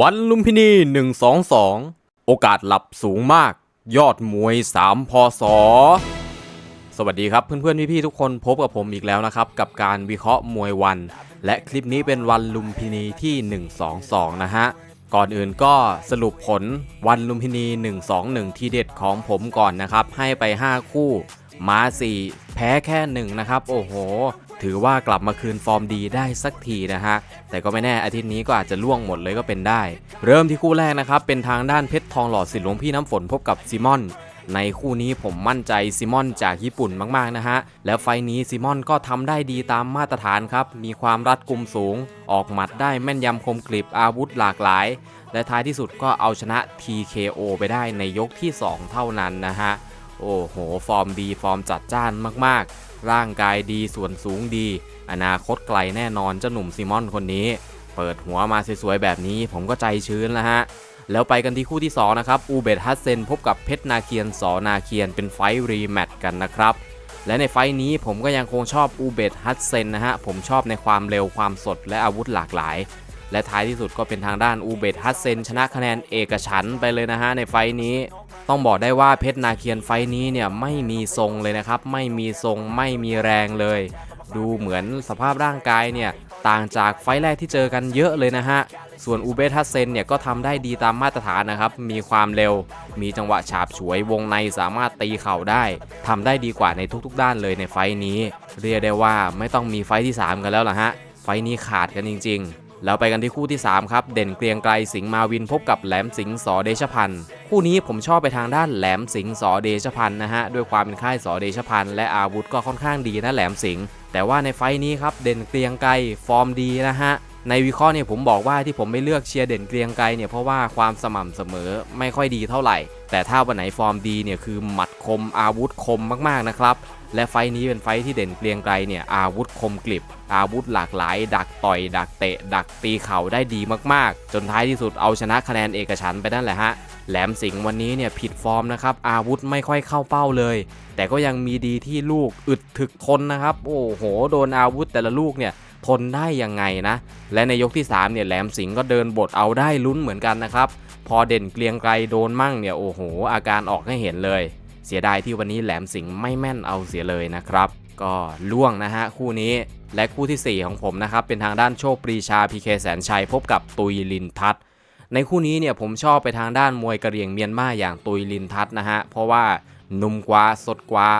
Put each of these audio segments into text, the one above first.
วันลุมพินี 122 โอกาสหลับสูงมาก ยอดมวย 3 พศ สวัสดีครับเพื่อนๆพี่ๆทุกคนพบกับผมอีกแล้วนะครับ กับการวิเคราะห์มวยวัน และคลิปนี้เป็นวันลุมพินีที่ 122 นะฮะ ก่อนอื่นก็สรุปผลวันลุมพินี 121 ทีเด็ดของผมก่อนนะครับ ให้ไป 5 คู่มา4 แพ้แค่ 1 นะครับ โอ้โห ถือว่ากลับมาคืนฟอร์มดีได้สักทีนะฮะ แต่ก็ไม่แน่อาทิตย์นี้ก็อาจจะล่วงหมดเลยก็เป็นได้ เริ่มที่คู่แรกนะครับ เป็นทางด้านเพชรทองหล่อสิทธิ์หลวงพี่น้ำฝนพบกับซิมอนในคู่นี้ผมมั่นใจซิมอนจากญี่ปุ่นมาก ๆ นะฮะ แล้วไฟนี้ซิมอนก็ทำได้ดีตามมาตรฐานครับ มีความรัดกุมสูง ออกหมัดได้แม่นยำคมกริบอาวุธหลากหลาย และท้ายที่สุดก็เอาชนะ TKO ไปได้ในยกที่ 2 เท่านั้นนะฮะ โอ้โห ฟอร์มดี ฟอร์มจัดจ้านมาก ๆ ร่างกายดีส่วนสูงดี อนาคตไกลแน่นอนเจ้าหนุ่มซิมอนคนนี้ เปิดหัวมาสวยๆแบบนี้ผมก็ใจชื้นแล้วฮะแล้วไปกันที่คู่ที่ 2 นะครับ อูเบตฮัสเซนพบกับเพชรนาเคียนสอนาเคียนเป็นไฟรีแมตช์กันนะครับ และในไฟนี้ผมก็ยังคงชอบอูเบตฮัสเซนนะฮะ ผมชอบในความเร็วความสดและอาวุธหลากหลาย และท้ายที่สุดก็เป็นทางด้านอูเบตฮัสเซนชนะคะแนนเอกฉันไปเลยนะฮะในไฟนี้ ต้องบอกได้ว่าเพชรนาเคียนไฟนี้เนี่ยไม่มีทรงเลยนะครับ ไม่มีทรงไม่มีแรงเลย ดูเหมือนสภาพร่างกายเนี่ยต่างจากไฟแรกที่เจอกันเยอะเลยนะฮะ ส่วนอูเบทัสเซนเนี่ยก็ทำได้ดีตามมาตรฐานนะครับ มีความเร็ว มีจังหวะฉาบฉวยวงในสามารถตีเข่าได้ทำได้ดีกว่าในทุกๆ ด้านเลยในไฟนี้ เรียกได้ว่าไม่ต้องมีไฟที่ 3 กันแล้วล่ะฮะ ไฟนี้ขาดกันจริง ๆ แล้วไปกันที่คู่ที่ 3 ครับ เด่นเกรียงไกรสิงห์มาวินพบกับแหลมสิงห์สอเดชพันธ์คู่นี้ผมชอบไปทางด้านแหลมสิงห์สอเดชพันธ์นะฮะด้วยความเป็นค่ายสอเดชพันธ์และอาวุธก็ค่อนข้างดีนะแหลมสิงห์แต่ว่าในไฟนี้ครับเด่นเกรียงไกรฟอร์มดีนะฮะในวิเคราะห์เนี่ยผมบอกว่าที่ผมไม่เลือกเชียร์เด่นเกรียงไกรเนี่ยเพราะว่าความสม่ำเสมอไม่ค่อยดีเท่าไหร่ แต่ถ้าวันไหนฟอร์มดีเนี่ยคือหมัดคมอาวุธคมมากๆนะครับ และไฟนี้เป็นไฟที่เด่นเกรียงไกรเนี่ยอาวุธคมกริบ อาวุธหลากหลาย ดักต่อย ดักเตะ ดักตีเข่าได้ดีมากๆ จนท้ายที่สุดเอาชนะคะแนนเอกฉันไปนั่นแหละฮะแหลมสิงห์วันนี้เนี่ยผิดฟอร์มนะครับอาวุธไม่ค่อยเข้าเป้าเลย แต่ก็ยังมีดีที่ลูกอึดถึกทนนะครับโอ้โหโดนอาวุธแต่ละลูกเนี่ยทนได้ยังไงนะ และในยกที่ 3 เนี่ยแหลมสิงห์ก็เดินบทเอาได้ลุ้นเหมือนกันนะครับ พอเด่นเกรียงไกรโดนมั่งเนี่ยโอ้โห อาการออกให้เห็นเลย เสียดายที่วันนี้แหลมสิงห์ไม่แม่นเอาเสียเลยนะครับ ก็ล่วงนะฮะคู่นี้และคู่ทีสี่4 ของผมนะครับ เป็นทางด้านโชคปรีชาพีเคแสนชัยพบกับตุยลินทัศน์ในคู่นี้เนี่ยผมชอบไปทางด้านมวยกระเรียงเมียนมาอย่างตุยลินทัศน์นะฮะเพราะว่านุ่มกว่าสดกว่า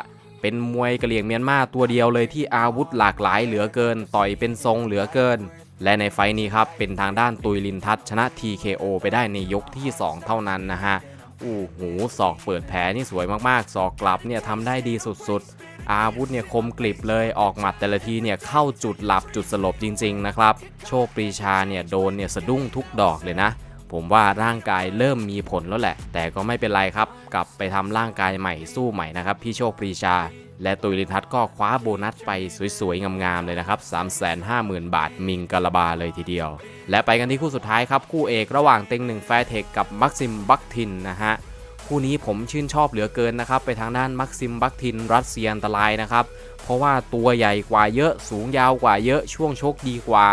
เป็นมวยกระเหรี่ยงเมียนมาตัวเดียวเลยที่อาวุธหลากหลายเหลือเกิน ต่อยเป็นทรงเหลือเกิน และในไฟท์นี้ครับเป็นทางด้านตุยลินทัศน์ชนะ TKO ไปได้ในยกที่ 2 เท่านั้นนะฮะ โอ้โหศอกเปิดแผลนี่สวยมากๆศอกกลับเนี่ยทำได้ดีสุดๆ อาวุธเนี่ยคมกริบเลยออกหมัดแต่ละทีเนี่ยเข้าจุดหลับจุดสลบจริง ๆ นะครับ โชคปรีชาเนี่ยโดนเนี่ยสะดุ้งทุกดอกเลยนะ ผมว่าร่างกายเริ่มมีผลแล้วแหละ แต่ก็ไม่เป็นไรครับ กลับไปทำร่างกายใหม่สู้ใหม่นะครับพี่โชคปรีชา และตุยลินทัศก็คว้าโบนัสไปสวยๆ งามๆ เลยนะครับ 350,000 บาทมิงกะลาบาเลยทีเดียว และไปกันที่คู่สุดท้ายครับ คู่เอกระหว่างเต็งหนึ่งแฟร์เทคกับมักซิมบักทินนะฮะ คู่นี้ผมชื่นชอบเหลือเกินนะครับ ไปทางด้านมักซิมบักทินรัสเซียอันตรายนะครับ เพราะว่าตัวใหญ่กว่าเยอะสูงยาวกว่าเยอะช่วงชกดีกว่า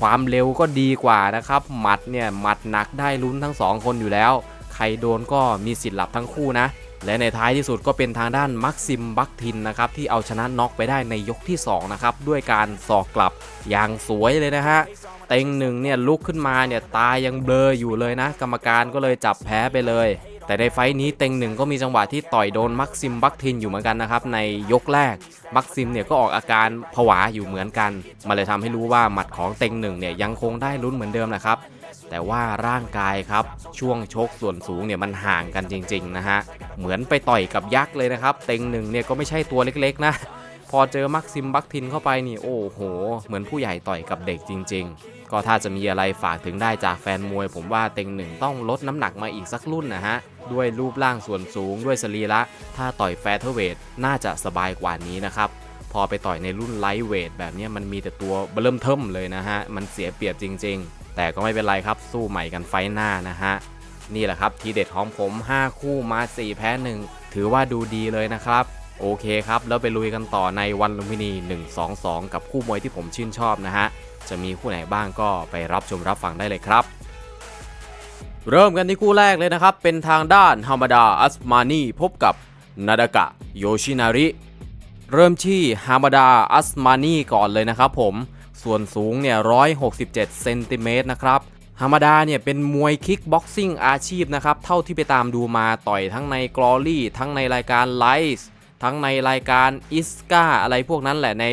ความเร็วก็ดีกว่านะครับหมัดเนี่ยหมัดหนักได้ลุ้นทั้งสองคนอยู่แล้ว ใครโดนก็มีสิทธิ์หลับทั้งคู่นะ และในท้ายที่สุดก็เป็นทางด้านมักซิมบักทินนะครับที่เอาชนะน็อกไปได้ในยกที่2นะครับด้วยการสอกกลับอย่างสวยเลยนะฮะเต็งหนึ่งเนี่ยลุกขึ้นมาเนี่ยตายังเบลออยู่เลยนะ กรรมการก็เลยจับแพ้ไปเลย แต่ในไฟท์นี้เต็งหนึ่งก็มีจังหวะที่ต่อยโดนมักซิมบักทินอยู่เหมือนกันนะครับในยกแรกมักซิมเนี่ยก็ออกอาการผวาอยู่เหมือนกันมาเลยทำให้รู้ว่าหมัดของเต็งหนึ่งเนี่ยยังคงได้ลุ้นเหมือนเดิมนะครับ แต่ว่าร่างกายครับช่วงชกส่วนสูงเนี่ยมันห่างกันจริงๆนะฮะเหมือนไปต่อยกับยักษ์เลยนะครับ เต็งหนึ่งเนี่ยก็ไม่ใช่ตัวเล็กๆนะ พอเจอมักซิมบักทินเข้าไปนี่โอ้โห เหมือนผู้ใหญ่ต่อยกับเด็กจริง ๆ ก็ถ้าจะมีอะไรฝากถึงได้จากแฟนมวย ผมว่าเต็งหนึ่งต้องลดน้ำหนักมาอีกสักรุ่นนะฮะด้วยรูปร่างส่วนสูงด้วยสรีระถ้าต่อยแฟเธอร์เวทน่าจะสบายกว่านี้นะครับพอไปต่อยในรุ่นไลท์เวทแบบนี้มันมีแต่ตัวเริ่มเทิมเลยนะฮะมันเสียเปรียบจริง ๆ แต่ก็ไม่เป็นไรครับสู้ใหม่กันไฟหน้านะฮะ นี่แหละครับทีเด็ดของผม 5 คู่มา 4 แพ้ 1 ถือว่าดูดีเลยนะครับ โอเคครับ แล้วไปลุยกันต่อในวันลุมพินี 122 กับคู่มวยที่ผมชื่นชอบนะฮะ จะมีคู่ไหนบ้างก็ไปรับชมรับฟังได้เลยครับเริ่มกันที่คู่แรกเลยนะครับ เป็นทางด้านฮามาดาอัสมานีพบกับนาดากะโยชินาริ เริ่มที่ฮามาดาอัสมานีก่อนเลยนะครับผม ส่วนสูงเนี่ย167เซนติเมตรนะครับฮามาดาเนี่ยเป็นมวยคิกบ็อกซิ่งอาชีพนะครับ เท่าที่ไปตามดูมาต่อยทั้งในกลอรี่ทั้งในรายการไลท์ทั้งในรายการอิสกาอะไรพวกนั้นแหละใน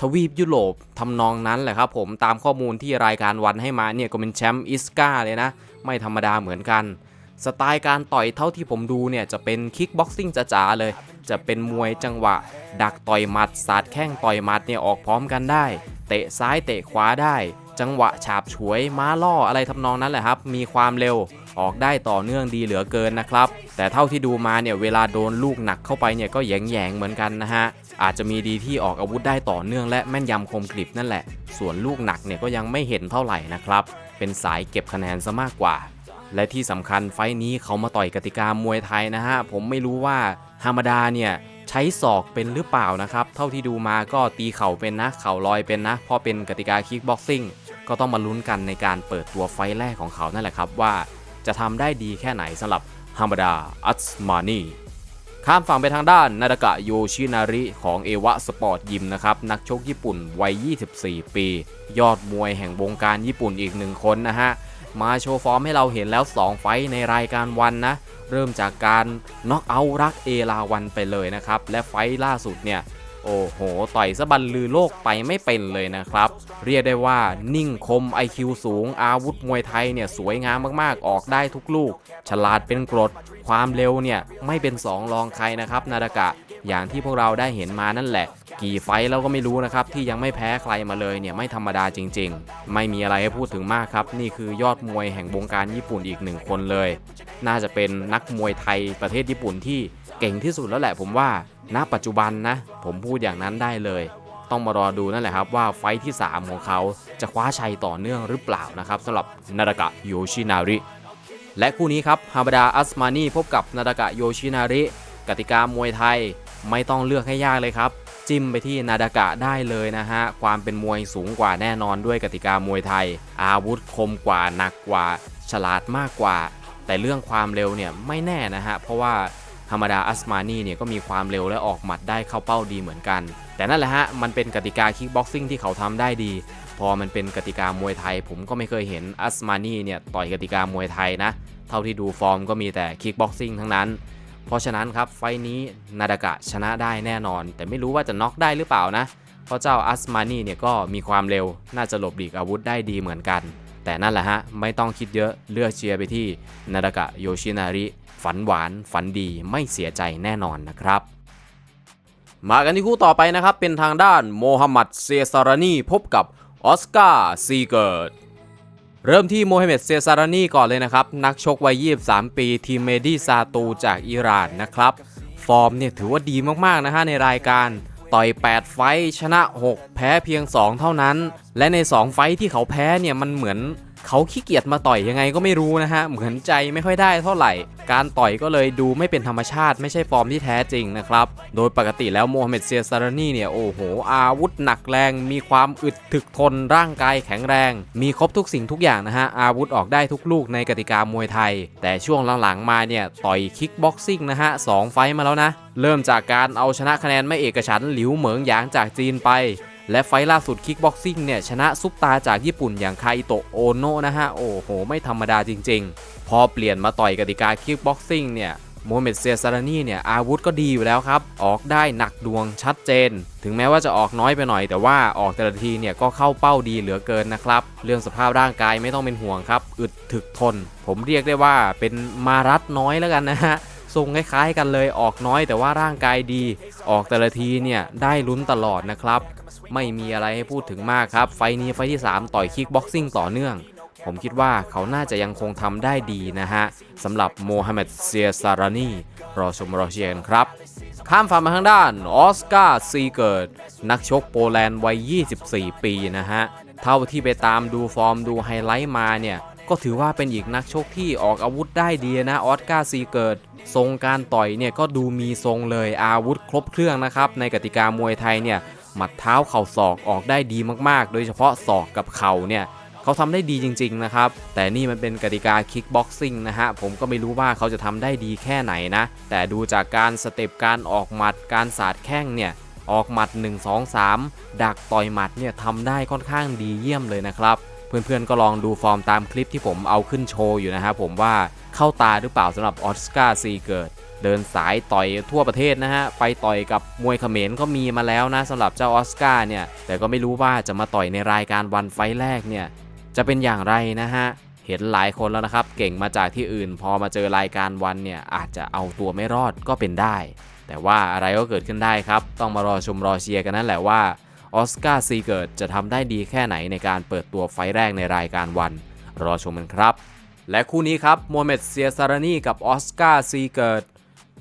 ทวีปยุโรปทำนองนั้นแหละครับผมตามข้อมูลที่รายการวันให้มาเนี่ยก็เป็นแชมป์อิสกาเลยนะ ไม่ธรรมดาเหมือนกัน สไตล์การต่อยเท่าที่ผมดูเนี่ยจะเป็นคิกบ็อกซิ่งจ๋าๆเลย จะเป็นมวยจังหวะ ดักต่อยหมัดสาดแข้งต่อยหมัดเนี่ยออกพร้อมกันได้ เตะซ้ายเตะขวาได้ จังหวะฉาบฉวยม้าล่ออะไรทำนองนั้นแหละครับ มีความเร็วออกได้ต่อเนื่องดีเหลือเกินนะครับ แต่เท่าที่ดูมาเนี่ยเวลาโดนลูกหนักเข้าไปเนี่ยก็แยงแยงเหมือนกันนะฮะ อาจจะมีดีที่ออกอาวุธได้ต่อเนื่องและแม่นยำคมกริบนั่นแหละ ส่วนลูกหนักเนี่ยก็ยังไม่เห็นเท่าไหร่นะครับ เป็นสายเก็บคะแนนซะมากกว่า และที่สำคัญไฟนี้เขามาต่อยกติกามวยไทยนะฮะ ผมไม่รู้ว่าฮามาดาเนี่ย ใช้ศอกเป็นหรือเปล่านะครับ เท่าที่ดูมาก็ตีเข่าเป็นนะ เข่าลอยเป็นนะ เพราะเป็นกติกาคิกบ็อกซิ่งก็ต้องมาลุ้นกันในการเปิดตัวไฟแรกของเขานั่นแหละครับว่าจะทำได้ดีแค่ไหนสำหรับฮามาดาอัตมานีข้ามฝั่งไปทางด้านนาดากะโยชินาริของเอวะสปอร์ตยิมนะครับ นักชกญี่ปุ่นวัย 24 ปี ยอดมวยแห่งวงการญี่ปุ่นอีกหนึ่งคนนะฮะ มาโชว์ฟอร์มให้เราเห็นแล้ว 2 ไฟในรายการวันนะ เริ่มจากการน็อกเอาท์รักเอลาวันไปเลยนะครับ และไฟล่าสุดเนี่ย โอ้โห ต่อยสะบันลือโลกไปไม่เป็นเลยนะครับ เรียกได้ว่านิ่งคม IQ สูง อาวุธมวยไทยเนี่ยสวยงามมากๆ ออกได้ทุกลูก ฉลาดเป็นกรด ความเร็วเนี่ยไม่เป็นสองรองใครนะครับนาดากะ อย่างที่พวกเราได้เห็นมานั่นแหละ กี่ไฟท์เราก็ไม่รู้นะครับ ที่ยังไม่แพ้ใครมาเลยเนี่ยไม่ธรรมดาจริง ๆ ไม่มีอะไรให้พูดถึงมากครับ นี่คือยอดมวยแห่งวงการญี่ปุ่นอีกหนึ่งคนเลย น่าจะเป็นนักมวยไทยประเทศญี่ปุ่นที่เก่งที่สุดแล้วแหละผมว่า ณปัจจุบันนะ ผมพูดอย่างนั้นได้เลย ต้องมารอดูนั่นแหละครับว่าไฟที่ 3 ของเขาจะคว้าชัยต่อเนื่องหรือเปล่านะครับสำหรับนาดากะโยชินาริและคู่นี้ครับฮาบดาอัสมานีพบกับนาดากะโยชินาริ กติกามวยไทยไม่ต้องเลือกให้ยากเลยครับ จิ้มไปที่นาดากะได้เลยนะฮะ ความเป็นมวยสูงกว่าแน่นอนด้วยกติกามวยไทย อาวุธคมกว่าหนักกว่า ฉลาดมากกว่า แต่เรื่องความเร็วเนี่ยไม่แน่นะฮะ เพราะว่า ธรรมดาอัสมานีเนี่ยก็มีความเร็วและออกหมัดได้เข้าเป้าดีเหมือนกัน แต่นั่นแหละฮะ มันเป็นกติกาคิกบ็อกซิ่งที่เขาทำได้ดี พอมันเป็นกติกามวยไทย ผมก็ไม่เคยเห็นอัสมานีเนี่ยต่อยกติกามวยไทยนะ เท่าที่ดูฟอร์มก็มีแต่คิกบ็อกซิ่งทั้งนั้น เพราะฉะนั้นครับไฟท์นี้นาดากะชนะได้แน่นอน แต่ไม่รู้ว่าจะน็อกได้หรือเปล่านะเพราะเจ้าอัสมานีเนี่ยก็มีความเร็วน่าจะหลบหลีกอาวุธได้ดีเหมือนกัน แต่นั่นแหละฮะไม่ต้องคิดเยอะเลือกเชียร์ไปที่นาดากะโยชินาริ ฝันหวาน ฝันดีไม่เสียใจแน่นอนนะครับ มากันที่คู่ต่อไปนะครับ เป็นทางด้านโมฮัมหมัดเซซารานีพบกับออสการ์ซีเกิร์ดเริ่มที่โมฮัมเหม็ดเซซารานีก่อนเลยนะครับ นักชกวัย 23 ปีทีมเมดีซาตูจากอิหร่านนะครับ ฟอร์มเนี่ยถือว่าดีมาก ๆ นะฮะในรายการ ต่อย 8 ไฟชนะ 6 แพ้เพียง 2 เท่านั้น และใน 2 ไฟที่เขาแพ้เนี่ยมันเหมือน เขาขี้เกียจมาต่อยยังไงก็ไม่รู้นะฮะ เหมือนใจไม่ค่อยได้เท่าไหร่ การต่อยก็เลยดูไม่เป็นธรรมชาติ ไม่ใช่ฟอร์มที่แท้จริงนะครับ โดยปกติแล้วโมฮัมเหม็ดเซียซารานีเนี่ยโอ้โห อาวุธหนักแรง มีความอึดถึกทนร่างกายแข็งแรง มีครบทุกสิ่งทุกอย่างนะฮะ อาวุธออกได้ทุกลูกในกติกามวยไทย แต่ช่วงหลังๆมาเนี่ยต่อยคิกบ็อกซิ่งนะฮะสองไฟมาแล้วนะ เริ่มจากการเอาชนะคะแนนไม่เอกฉันหลิวเหมิงหยางจากจีนไป และไฟล์ล่าสุดคิกบ็อกซิ่งเนี่ยชนะซุปตาจากญี่ปุ่นอย่างคาอิโตะโอโนะนะฮะ โอ้โห ไม่ธรรมดาจริงๆ พอเปลี่ยนมาต่อยกติกาคิกบ็อกซิ่งเนี่ยโมเมดเซียซารานีเนี่ยอาวุธก็ดีอยู่แล้วครับ ออกได้หนักดวงชัดเจน ถึงแม้ว่าจะออกน้อยไปหน่อย แต่ว่าออกแต่ละทีเนี่ยก็เข้าเป้าดีเหลือเกินนะครับ เรื่องสภาพร่างกายไม่ต้องเป็นห่วงครับ อึดถึกทน ผมเรียกได้ว่าเป็นมารัดน้อยแล้วกันนะฮะ ทรงคล้ายๆกันเลยออกน้อยแต่ว่าร่างกายดี ออกแต่ละทีเนี่ยได้ลุ้นตลอดนะครับ ไม่มีอะไรให้พูดถึงมากครับ ไฟนี้ไฟที่ 3 ต่อยคิกบ็อกซิ่งต่อเนื่อง ผมคิดว่าเขาน่าจะยังคงทำได้ดีนะฮะสำหรับโมฮัมเหม็ดเซียซารานีรอชมรอเชียนครับ ข้ามฝั่งมาทางด้านออสการ์ซีเกิร์ดนักชกโปแลนด์วัย 24 ปีนะฮะ เท่าที่ไปตามดูฟอร์มดูไฮไลท์มาเนี่ย ก็ถือว่าเป็นอีกนักชกที่ออกอาวุธได้ดีนะออสการ์ซีเกิร์ดทรงการต่อยเนี่ยก็ดูมีทรงเลยอาวุธครบเครื่องนะครับ ในกติกามวยไทยเนี่ยหมัดเท้าเข่าศอกออกได้ดีมากๆ โดยเฉพาะศอกกับเข่าเนี่ยเขาทำได้ดีจริงๆนะครับ แต่นี่มันเป็นกติกาคิกบ็อกซิ่งนะฮะ ผมก็ไม่รู้ว่าเขาจะทำได้ดีแค่ไหนนะ แต่ดูจากการสเต็ปการออกหมัดการสาดแข้งเนี่ยออกหมัด 1 2 3 ดักต่อยหมัดเนี่ยทำได้ค่อนข้างดีเยี่ยมเลยนะครับ เพื่อนๆก็ลองดูฟอร์มตามคลิปที่ผมเอาขึ้นโชว์อยู่นะครับผมว่าเข้าตาหรือเปล่าสำหรับออสการ์ซีเกิร์ดเดินสายต่อยทั่วประเทศนะฮะ ไปต่อยกับมวยเขมรก็มีมาแล้วนะสำหรับเจ้าออสการ์เนี่ย แต่ก็ไม่รู้ว่าจะมาต่อยในรายการวันไฟแรกเนี่ย จะเป็นอย่างไรนะฮะ เห็นหลายคนแล้วนะครับ เก่งมาจากที่อื่น พอมาเจอรายการวันเนี่ย อาจจะเอาตัวไม่รอดก็เป็นได้ แต่ว่าอะไรก็เกิดขึ้นได้ครับ ต้องมารอชมรอเชียร์กันนั่นแหละว่า ออสการ์ซีเกิร์ดจะทำได้ดีแค่ไหนในการเปิดตัวไฟแรกในรายการวัน รอชมกันครับ และคู่นี้ครับโมเมดเซียซารานีกับออสการ์ซีเกิร์ด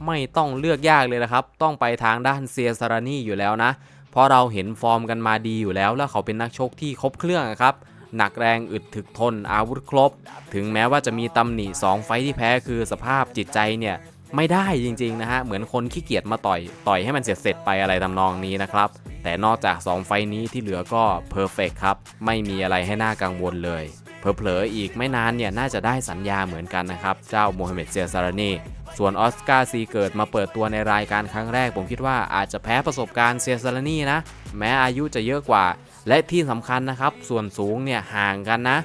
ไม่ต้องเลือกยากเลยนะครับ ต้องไปทางด้านเซียซารานีอยู่แล้วนะ เพราะเราเห็นฟอร์มกันมาดีอยู่แล้ว แล้วเขาเป็นนักชกที่ครบเครื่องครับหนักแรงอึดถึกทนอาวุธครบ ถึงแม้ว่าจะมีตำหนิ 2 ไฟที่แพ้คือสภาพจิตใจเนี่ย ไม่ได้จริงๆนะฮะ เหมือนคนขี้เกียจมาต่อย ต่อยให้มันเสร็จๆไปอะไรทำนองนี้นะครับ แต่นอกจาก 2 ไฟนี้ที่เหลือก็เพอร์เฟกครับ ไม่มีอะไรให้น่ากังวลเลยเผลอๆอีกไม่นานเนี่ยน่าจะได้สัญญาเหมือนกันนะครับ เจ้าโมฮัมเหม็ดเซียซารานีส่วนออสการ์ซีเกิดมาเปิดตัวในรายการครั้งแรก ผมคิดว่าอาจจะแพ้ประสบการณ์เซียซารานีนะ แม้อายุจะเยอะกว่า และที่สำคัญนะครับ ส่วนสูงเนี่ยห่างกันนะ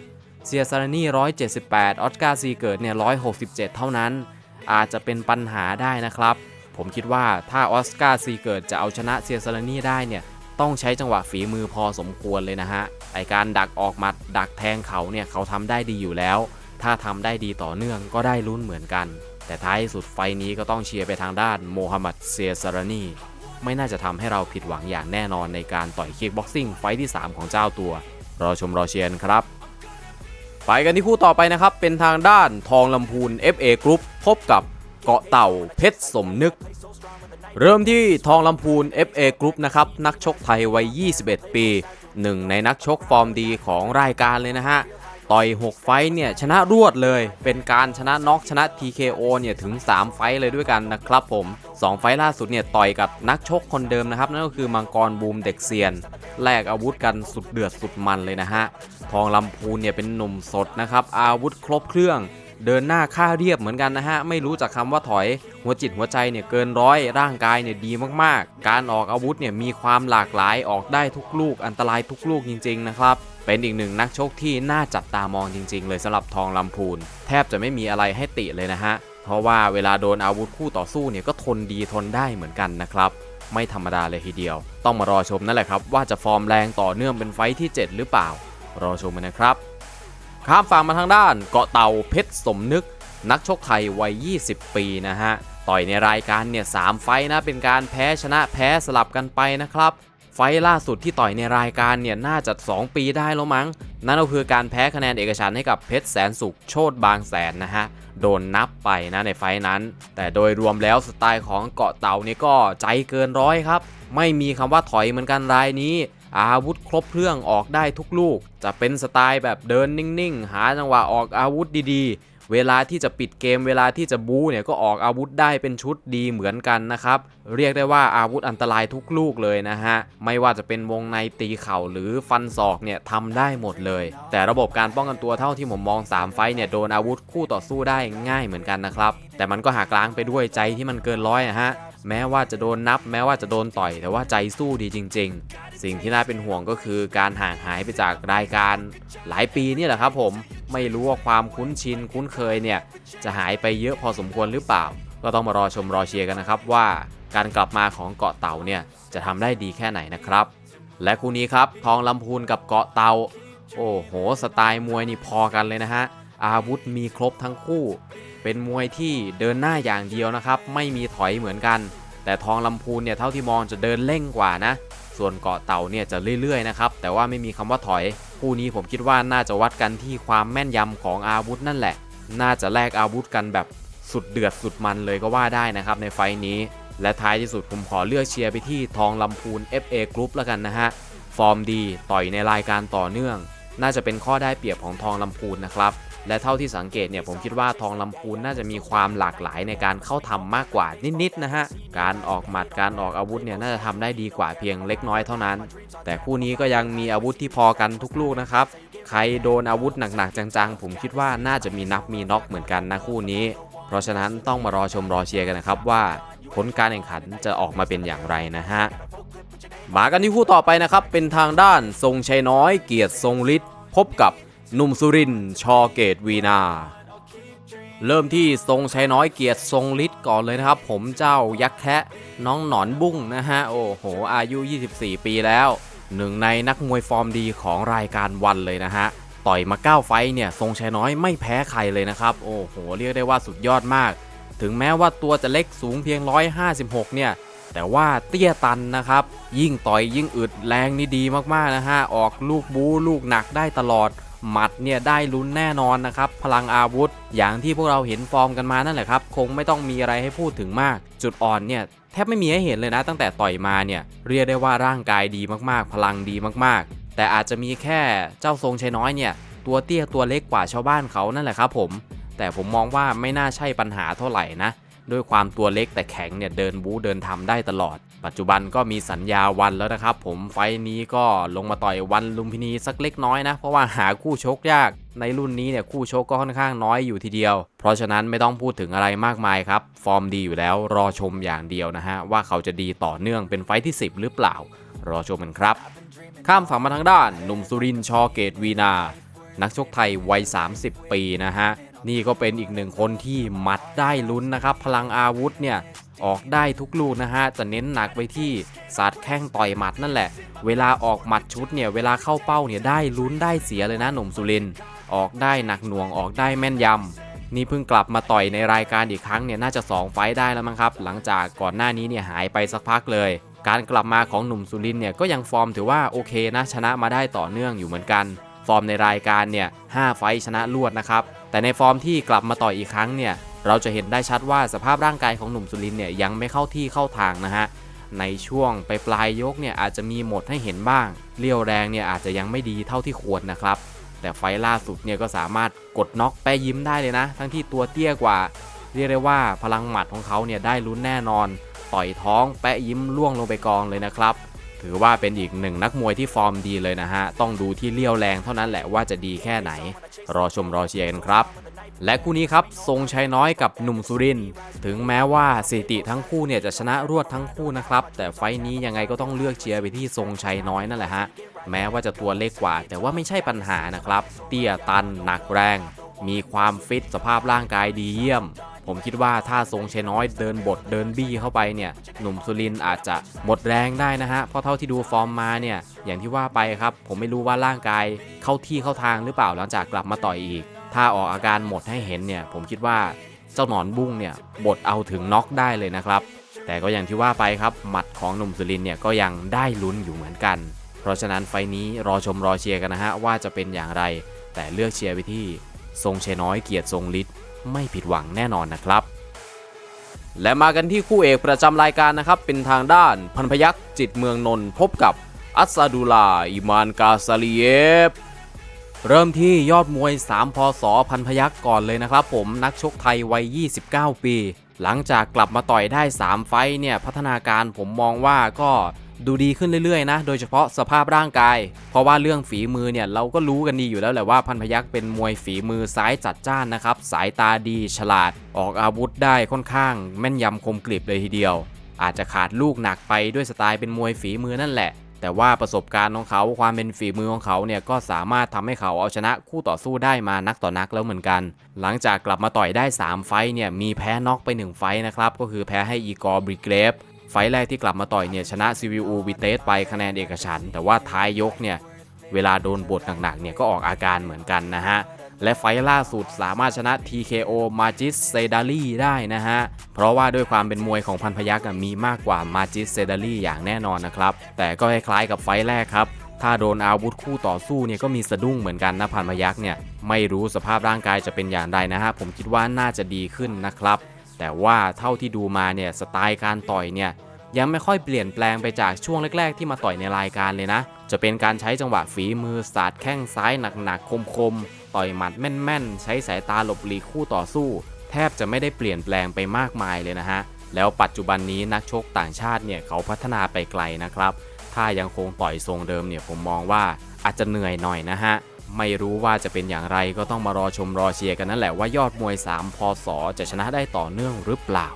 เซียซารานี178 ออสการ์ซีเกิดเนี่ย167 เท่านั้น อาจจะเป็นปัญหาได้นะครับ ผมคิดว่าถ้าออสการ์ซีเกิดจะเอาชนะเซียซารานีได้เนี่ยต้องใช้จังหวะฝีมือพอสมควรเลยนะฮะไอการดักออกมัดดักแทงเขาเนี่ยเขาทำได้ดีอยู่แล้ว ถ้าทำได้ดีต่อเนื่องก็ได้ลุ้นเหมือนกัน แต่ท้ายสุดไฟนี้ก็ต้องเชียร์ไปทางด้านโมฮัมหมัดเซียซารานีไม่น่าจะทำให้เราผิดหวังอย่างแน่นอนในการต่อยคิกบ็อกซิ่งไฟท์ที่ 3 ของเจ้าตัว รอชมรอเชียร์ครับ ไปกันที่คู่ต่อไปนะครับ เป็นทางด้านทองลำพูน FA Group พบกับเกาะเต่าเพชรสมนึก เริ่มที่ทองลำพูน FA Group นะครับ นักชกไทยวัย 21 ปีหนึ่งในนักชกฟอร์มดีของรายการเลยนะฮะ ต่อย 6 ไฟเนี่ยชนะรวดเลย เป็นการชนะน็อกชนะ TKO เนี่ยถึง 3 ไฟเลยด้วยกันนะครับผม 2 ไฟล่าสุดเนี่ยต่อยกับนักชกคนเดิมนะครับ นั่นก็คือมังกรบูมเด็กเซียน แลกอาวุธกันสุดเดือดสุดมันเลยนะฮะ ทองลำพูนเนี่ยเป็นหนุ่มสดนะครับ อาวุธครบเครื่องเดินหน้าค่าเรียบเหมือนกันนะฮะ ไม่รู้จักคำว่าถอย หัวจิตหัวใจเนี่ยเกินร้อยร่างกายเนี่ยดีมากๆ การออกอาวุธเนี่ยมีความหลากหลายออกได้ทุกลูกอันตรายทุกลูกจริง ๆ นะครับ เป็นอีกหนึ่งนักชกที่น่าจับตามองจริง ๆ เลยสำหรับทองลำพูน แทบจะไม่มีอะไรให้ติเลยนะฮะ เพราะว่าเวลาโดนอาวุธคู่ต่อสู้เนี่ยก็ทนดีทนได้เหมือนกันนะครับ ไม่ธรรมดาเลยทีเดียว ต้องมารอชมนั่นแหละครับ ว่าจะฟอร์มแรงต่อเนื่องเป็นไฟที่ 7 หรือเปล่า รอชมกันนะครับ ข้ามฝั่งมาทางด้าน เกาะเต่าเพชรสมนึก นักชกไทยวัย 20 ปีนะฮะต่อยในรายการเนี่ยสไฟนะเป็นการแพ้ชนะแพ้สลับกันไปนะครับ ไฟล่าสุดที่ต่อยในรายการเนี่ยน่าจะ 2 ปีได้แล้วมั้ง นั่นก็คือการแพ้คะแนนเอกฉันให้กับเพชรแสนสุขโชตบางแสนนะฮะ โดนนับไปนะในไฟท์นั้น แต่โดยรวมแล้วสไตล์ของเกาะเต่านี่ก็ใจเกินร้อยครับ ไม่มีคำว่าถอยเหมือนกันรายนี้ อาวุธครบเครื่องออกได้ทุกลูก จะเป็นสไตล์แบบเดินนิ่งๆ หาจังหวะออกอาวุธดีๆ เวลาที่จะปิดเกมเวลาที่จะบู๊เนี่ยก็ออกอาวุธได้เป็นชุดดีเหมือนกันนะครับ เรียกได้ว่าอาวุธอันตรายทุกลูกเลยนะฮะ ไม่ว่าจะเป็นวงในตีเข่าหรือฟันศอกเนี่ยทำได้หมดเลย แต่ระบบการป้องกันตัวเท่าที่ผมมอง 3 ไฟเนี่ยโดนอาวุธคู่ต่อสู้ได้ง่ายเหมือนกันนะครับ แต่มันก็หักล้างไปด้วยใจที่มันเกินร้อยนะฮะแม้ว่าจะโดนนับ แม้ว่าจะโดนต่อย แต่ว่าใจสู้ดีจริง ๆ สิ่งที่น่าเป็นห่วงก็คือการห่างหายไปจากรายการ หลายปีนี่แหละครับผมไม่รู้ว่าความคุ้นชินคุ้นเคยเนี่ยจะหายไปเยอะพอสมควรหรือเปล่า ก็ต้องมารอชมรอเชียร์กันนะครับว่าการกลับมาของเกาะเต่าเนี่ยจะทำได้ดีแค่ไหนนะครับ และคู่นี้ครับทองลำพูนกับเกาะเต่าโอ้โห สไตล์มวยนี่พอกันเลยนะฮะอาวุธมีครบทั้งคู่ เป็นมวยที่เดินหน้าอย่างเดียวนะครับ ไม่มีถอยเหมือนกัน แต่ทองลำพูนเนี่ยเท่าที่มองจะเดินเร่งกว่านะ ส่วนเกาะเต่าเนี่ยจะเรื่อยๆนะครับ แต่ว่าไม่มีคำว่าถอย คู่นี้ผมคิดว่าน่าจะวัดกันที่ความแม่นยำของอาวุธนั่นแหละ น่าจะแลกอาวุธกันแบบสุดเดือดสุดมันเลยก็ว่าได้นะครับในไฟท์นี้ และท้ายที่สุดผมขอเลือกเชียร์ไปที่ทองลำพูน FA Group แล้วกันนะฮะ ฟอร์มดีต่อยในรายการต่อเนื่อง น่าจะเป็นข้อได้เปรียบของทองลำพูนนะครับ และเท่าที่สังเกตเนี่ยผมคิดว่าทองลำพูนน่าจะมีความหลากหลายในการเข้าทำมากกว่านิดๆนะฮะ การออกหมัดการออกอาวุธเนี่ยน่าจะทำได้ดีกว่าเพียงเล็กน้อยเท่านั้น แต่คู่นี้ก็ยังมีอาวุธที่พอกันทุกลูกนะครับใครโดนอาวุธหนักๆจังๆ ผมคิดว่าน่าจะมีนับมีน็อกเหมือนกันนะคู่นี้ เพราะฉะนั้นต้องมารอชมรอเชียร์กันนะครับว่าผลการแข่งขันจะออกมาเป็นอย่างไรนะฮะมากันที่คู่ต่อไปนะครับเป็นทางด้านทรงชัยน้อยเกียรติทรงฤทธิ์พบกับ หนุ่มสุรินชอเกตวีนา เริ่มที่ทรงชัยน้อยเกียรติทรงฤทธิ์ก่อนเลยนะครับ ผมเจ้ายักษ์แคะน้องหนอนบุ้งนะฮะ โอ้โห อายุ 24 ปีแล้ว หนึ่งในนักมวยฟอร์มดีของรายการวันเลยนะฮะ ต่อยมา 9 ไฟเนี่ยทรงชัยน้อยไม่แพ้ใครเลยนะครับ โอ้โห เรียกได้ว่าสุดยอดมาก ถึงแม้ว่าตัวจะเล็กสูงเพียง 156 เนี่ยแต่ว่าเตี้ยตันนะครับ ยิ่งต่อยยิ่งอึดแรงนี่ดีมากๆนะฮะ ออกลูกบู๊ลูกหนักได้ตลอด หมัดเนี่ยได้ลุ้นแน่นอนนะครับ พลังอาวุธ อย่างที่พวกเราเห็นฟอร์มกันมานั่นแหละครับ คงไม่ต้องมีอะไรให้พูดถึงมาก จุดอ่อนเนี่ยแทบไม่มีให้เห็นเลยนะ ตั้งแต่ต่อยมาเนี่ยเรียกได้ว่าร่างกายดีมากๆ พลังดีมากๆ แต่อาจจะมีแค่เจ้าทรงชัยน้อยเนี่ยตัวเตี้ยตัวเล็กกว่าชาวบ้านเขานั่นแหละครับผม แต่ผมมองว่าไม่น่าใช่ปัญหาเท่าไหร่นะด้วยความตัวเล็กแต่แข็งเนี่ยเดินบู๊เดินทำได้ตลอด ปัจจุบันก็มีสัญญาวันแล้วนะครับ ผมไฟนี้ก็ลงมาต่อยวันลุมพินีสักเล็กน้อยนะ เพราะว่าหาคู่ชกยากในรุ่นนี้เนี่ยคู่ชกก็ค่อนข้างน้อยอยู่ทีเดียว เพราะฉะนั้นไม่ต้องพูดถึงอะไรมากมายครับ ฟอร์มดีอยู่แล้วรอชมอย่างเดียวนะฮะ ว่าเขาจะดีต่อเนื่องเป็นไฟที่ 10 หรือเปล่า รอชมกันครับ ข้ามฝั่งมาทางด้านหนุ่มสุรินทร์ชอเกตวีนา นักชกไทยวัย 30 ปีนะฮะนี่ก็เป็นอีกหนึ่งคนที่มัดได้ลุ้นนะครับ พลังอาวุธเนี่ย ออกได้ทุกลูกนะฮะ จะเน้นหนักไปที่สาดแข้งต่อยหมัดนั่นแหละ เวลาออกหมัดชุดเนี่ย เวลาเข้าเป้าเนี่ยได้ลุ้นได้เสียเลยนะหนุ่มสุริน ออกได้หนักหน่วงออกได้แม่นยำ นี่เพิ่งกลับมาต่อยในรายการอีกครั้งเนี่ยน่าจะ 2 ไฟได้แล้วมั้งครับ หลังจากก่อนหน้านี้เนี่ยหายไปสักพักเลย การกลับมาของหนุ่มสุรินเนี่ยก็ยังฟอร์มถือว่าโอเคนะชนะมาได้ต่อเนื่องอยู่เหมือนกัน ฟอร์มในรายการเนี่ย5ไฟชนะรวดนะครับ แต่ในฟอร์มที่กลับมาต่อยอีกครั้งเนี่ย เราจะเห็นได้ชัดว่าสภาพร่างกายของหนุ่มสุรินเนี่ยยังไม่เข้าที่เข้าทางนะฮะในช่วงไปปลายยกเนี่ยอาจจะมีหมดให้เห็นบ้าง เลี้ยวแรงเนี่ยอาจจะยังไม่ดีเท่าที่ควรนะครับ แต่ไฟล่าสุดเนี่ยก็สามารถกดน็อกแปะยิ้มได้เลยนะ ทั้งที่ตัวเตี้ยกว่า เรียกได้ว่าพลังหมัดของเขาเนี่ยได้ลุ้นแน่นอน ต่อยท้องแปะยิ้มล่วงลงไปกองเลยนะครับ ถือว่าเป็นอีกหนึ่งนักมวยที่ฟอร์มดีเลยนะฮะ ต้องดูที่เลี้ยวแรงเท่านั้นแหละว่าจะดีแค่ไหน รอชมรอเชียร์กันครับ และคู่นี้ครับทรงชัยน้อยกับหนุ่มสุริน ถึงแม้ว่าสถิติทั้งคู่เนี่ยจะชนะรวดทั้งคู่นะครับ แต่ไฟท์นี้ยังไงก็ต้องเลือกเชียร์ไปที่ทรงชัยน้อยนั่นแหละฮะ แม้ว่าจะตัวเล็กกว่า แต่ว่าไม่ใช่ปัญหานะครับ เตี้ยตันหนักแรง มีความฟิตสภาพร่างกายดีเยี่ยม ผมคิดว่าถ้าทรงชัยน้อยเดินบทเดินบี้เข้าไปเนี่ย หนุ่มสุรินอาจจะหมดแรงได้นะฮะ เพราะเท่าที่ดูฟอร์มมาเนี่ย อย่างที่ว่าไปครับ ผมไม่รู้ว่าร่างกายเข้าที่เข้าทางหรือเปล่าหลังจากกลับมาต่อยอีก ถ้าออกอาการหมดให้เห็นเนี่ยผมคิดว่าเจ้าหนอนบุ้งเนี่ยบดเอาถึงน็อกได้เลยนะครับ แต่ก็อย่างที่ว่าไปครับหมัดของหนุ่มสุรินเนี่ยก็ยังได้ลุ้นอยู่เหมือนกัน เพราะฉะนั้นไฟนี้รอชมรอเชียร์กันนะฮะว่าจะเป็นอย่างไร แต่เลือกเชียร์ไปที่ทรงเชน้อยเกียรติทรงฤทธิ์ไม่ผิดหวังแน่นอนนะครับ และมากันที่คู่เอกประจำรายการนะครับ เป็นทางด้านพันพยักษ์จิตเมืองนนท์พบกับอัสซาดูลาอิมานกาซาลีเอฟ เริ่มที่ยอดมวย 3 พศพันพยักษ์ก่อนเลยนะครับผมนักชกไทยวัย 29 ปี หลังจากกลับมาต่อยได้ 3 ไฟเนี่ยพัฒนาการผมมองว่าก็ดูดีขึ้นเรื่อยๆ นะ โดยเฉพาะสภาพร่างกาย เพราะว่าเรื่องฝีมือเนี่ยเราก็รู้กันดีอยู่แล้วแหละว่าพันพยักษ์เป็นมวยฝีมือซ้ายจัดจ้านนะครับ สายตาดีฉลาด ออกอาวุธได้ค่อนข้าง แม่นยำคมกริบเลยทีเดียว อาจจะขาดลูกหนักไปด้วยสไตล์เป็นมวยฝีมือนั่นแหละ แต่ว่าประสบการณ์ของเขาความเป็นฝีมือของเขาเนี่ยก็สามารถทำให้เขาเอาชนะคู่ต่อสู้ได้มานักต่อนักแล้วเหมือนกัน หลังจากกลับมาต่อยได้ 3 ไฟต์เนี่ยมีแพ้น็อกไป 1 ไฟต์นะครับก็คือแพ้ให้อีกอร์บริเกรฟไฟต์แรกที่กลับมาต่อยเนี่ยชนะซีวิอูวิเตสไปคะแนนเอกฉัน แต่ว่าท้ายยกเนี่ยเวลาโดนบทหนักๆเนี่ยก็ออกอาการเหมือนกันนะฮะ และไฟล่าสุดสามารถชนะ TKO มาจิสเซดาลีได้นะฮะ เพราะว่าด้วยความเป็นมวยของพันพยักษ์มีมากกว่ามาจิสเซดาลีอย่างแน่นอนนะครับ แต่ก็คล้ายๆกับไฟล์แรกครับ ถ้าโดนอาวุธคู่ต่อสู้เนี่ยก็มีสะดุ้งเหมือนกันนะพันพยักษ์เนี่ย ไม่รู้สภาพร่างกายจะเป็นอย่างไรนะฮะ ผมคิดว่าน่าจะดีขึ้นนะครับ แต่ว่าเท่าที่ดูมาเนี่ยสไตล์การต่อยเนี่ยยังไม่ค่อยเปลี่ยนแปลงไปจากช่วงแรก ๆ ที่มาต่อยในรายการเลยนะ จะเป็นการใช้จังหวะฝีมือสาดแข้งซ้ายหนักๆคมๆ ต่อยหมัดแม่นๆ ใช้สายตาหลบหลีกคู่ต่อสู้ แทบจะไม่ได้เปลี่ยนแปลงไปมากมายเลยนะฮะ แล้วปัจจุบันนี้นักชกต่างชาติเนี่ยเขาพัฒนาไปไกลนะครับ ถ้ายังคงต่อยทรงเดิมเนี่ยผมมองว่าอาจจะเหนื่อยหน่อยนะฮะ ไม่รู้ว่าจะเป็นอย่างไรก็ต้องมารอชมรอเชียร์กันนั่นแหละว่ายอดมวย 3 พศจะชนะได้ต่อเนื่องหรือเปล่า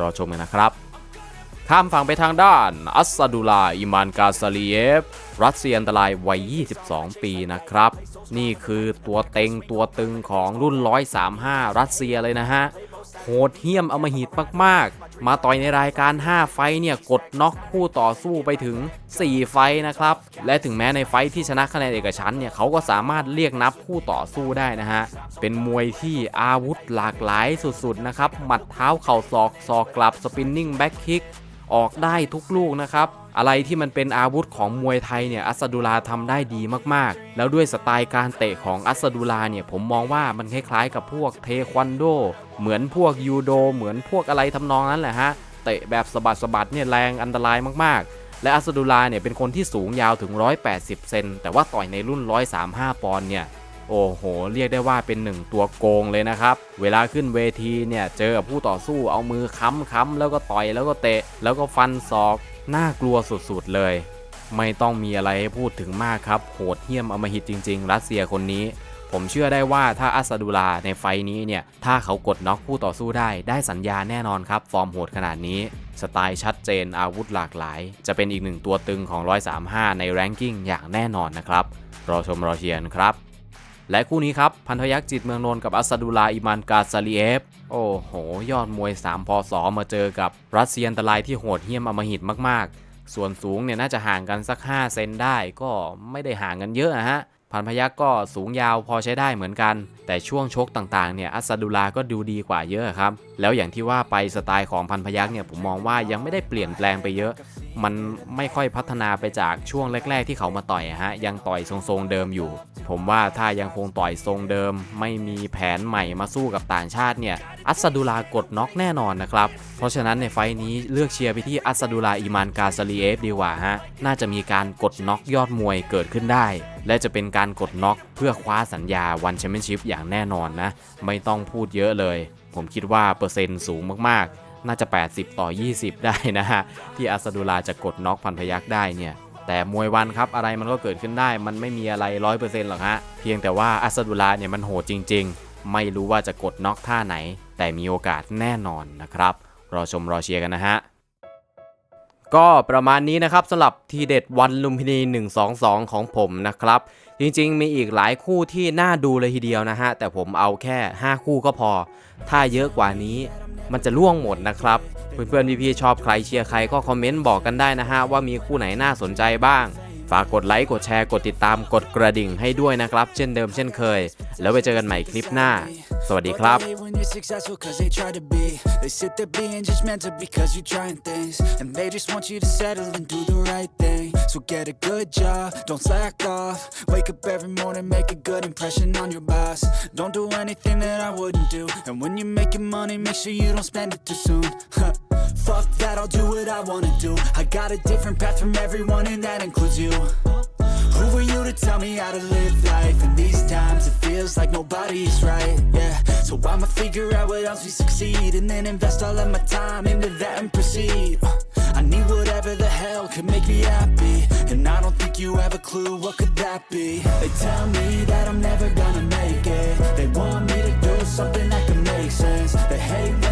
รอชมกันนะครับ ข้ามฝั่งไปทางด้านอัสซาดูลา อิมานกาซาลีเอฟรัสเซียอันตรายวัย 22 ปีนะครับ นี่คือตัวเต็งตัวตึงของรุ่น 135 รัสเซียเลยนะฮะ โหดเหี้ยมอมหิตมากๆ มาต่อยในรายการ 5 ไฟเนี่ย กดน็อกคู่ต่อสู้ไปถึง 4 ไฟนะครับ และถึงแม้ในไฟที่ชนะคะแนนเอกฉันเนี่ยเขาก็สามารถเรียกนับคู่ต่อสู้ได้นะฮะ เป็นมวยที่อาวุธหลากหลายสุดๆนะครับ หมัดเท้าเข่าศอกศอกกลับสปินนิ่งแบ็คคิก ออกได้ทุกลูกนะครับ อะไรที่มันเป็นอาวุธของมวยไทยเนี่ยอัสดูลาทำได้ดีมากๆ แล้วด้วยสไตล์การเตะของอัสดูลาเนี่ยผมมองว่ามันคล้ายๆกับพวกเทควันโด เหมือนพวกยูโด เหมือนพวกอะไรทำนองนั้นแหละฮะ เตะแบบสะบัดสะบัดเนี่ยแรงอันตรายมากๆและอัสดูลาเนี่ยเป็นคนที่สูงยาวถึง 180 เซน แต่ว่าต่อยในรุ่น 135 ปอนด์เนี่ย โอ้โห เรียกได้ว่าเป็นหนึ่งตัวโกงเลยนะครับ เวลาขึ้นเวทีเนี่ย เจอกับผู้ต่อสู้เอามือค้ำค้ำแล้วก็ต่อยแล้วก็เตะ แล้วก็ฟันศอก น่ากลัวสุดๆเลย ไม่ต้องมีอะไรให้พูดถึงมากครับ โหดเหี้ยมอมหิตจริง ๆ รัสเซียคนนี้ ผมเชื่อได้ว่าถ้าอัสซาดูลาในไฟท์นี้เนี่ย ถ้าเขากดน็อกคู่ต่อสู้ได้ ได้สัญญาแน่นอนครับ ฟอร์มโหดขนาดนี้ สไตล์ชัดเจน อาวุธหลากหลาย จะเป็นอีกหนึ่งตัวตึงของ 135 ในแรงกิ้งอย่างแน่นอนนะครับ รอชมรอเชียร์นะครับ และคู่นี้ครับพันธยักษ์จิตเมืองนนท์กับอัสดูลาอิมานกาซาลีเอฟ โอ้โห ยอดมวย 3 พศมาเจอกับรัสเซียอันตรายที่โหดเหี้ยมอมหิตมากๆ ส่วนสูงเนี่ยน่าจะห่างกันสัก 5 เซนได้ก็ไม่ได้ห่างกันเยอะนะฮะพันพยักษ์ก็สูงยาวพอใช้ได้เหมือนกัน แต่ช่วงชกต่างๆเนี่ยอัสดูลาก็ดูดีกว่าเยอะครับ แล้วอย่างที่ว่าไปสไตล์ของพันพยักษ์เนี่ยผมมองว่ายังไม่ได้เปลี่ยนแปลงไปเยอะ มันไม่ค่อยพัฒนาไปจากช่วงแรก ๆ ที่เขามาต่อยอะฮะยังต่อยทรงๆเดิมอยู่ ผมว่าถ้ายังคงต่อยทรงเดิม ไม่มีแผนใหม่มาสู้กับต่างชาติเนี่ย อัสดูลากดน็อกแน่นอนนะครับ เพราะฉะนั้นในไฟท์นี้เลือกเชียร์ไปที่อัสดูลาอิมานกาซาลีเอฟดีกว่าฮะ น่าจะมีการกดน็อกยอดมวยเกิดขึ้นได้ และจะเป็นการกดน็อกเพื่อคว้าสัญญาวันแชมเปี้ยนชิพอย่างแน่นอนนะ ไม่ต้องพูดเยอะเลย ผมคิดว่าเปอร์เซ็นต์สูงมากๆ น่าจะ 80 ต่อ 20 ได้นะฮะที่อัสดูลาจะกดน็อกพันพยักษ์ได้เนี่ย แต่มวยวันครับอะไรมันก็เกิดขึ้นได้ มันไม่มีอะไร100%หรอกฮะ เพียงแต่ว่าอัสดุลาเนี่ยมันโหดจริง ๆ ไม่รู้ว่าจะกดน็อกท่าไหน แต่มีโอกาสแน่นอนนะครับ รอชมรอเชียร์กันนะฮะก็ประมาณนี้นะครับสำหรับทีเด็ดวันลุมพินี 122 ของผมนะครับ จริงๆ มีอีกหลายคู่ที่น่าดูเลยทีเดียวนะฮะ แต่ผมเอาแค่ 5 คู่ก็พอ ถ้าเยอะกว่านี้มันจะล่วงหมดนะครับ เพื่อนๆพี่ๆชอบใครเชียร์ใครก็คอมเมนต์บอกกันได้นะฮะว่ามีคู่ไหนน่าสนใจบ้าง ฝากกดไลค์ กดแชร์ กดติดตาม กดกระดิ่งให้ด้วยนะครับ เช่นเดิมเช่นเคย แล้วไปเจอกันใหม่คลิปหน้า สวัสดีครับ So get a good job, don't slack off Wake up every morning, make a good impression on your boss Don't do anything that I wouldn't do And when you're making money, make sure you don't spend it too soon Fuck that, I'll do what I wanna do. I got a different path from everyone and that includes you. Who were you to tell me how to live life? In these times it feels like nobody's right, yeah. So I'ma figure out what else we succeed And then invest all of my time into that and proceed. I need whatever the hell could make me happy And I don't think you have a clue what could that be. They tell me that I'm never gonna make it. They want me to do something that can make sense. They hate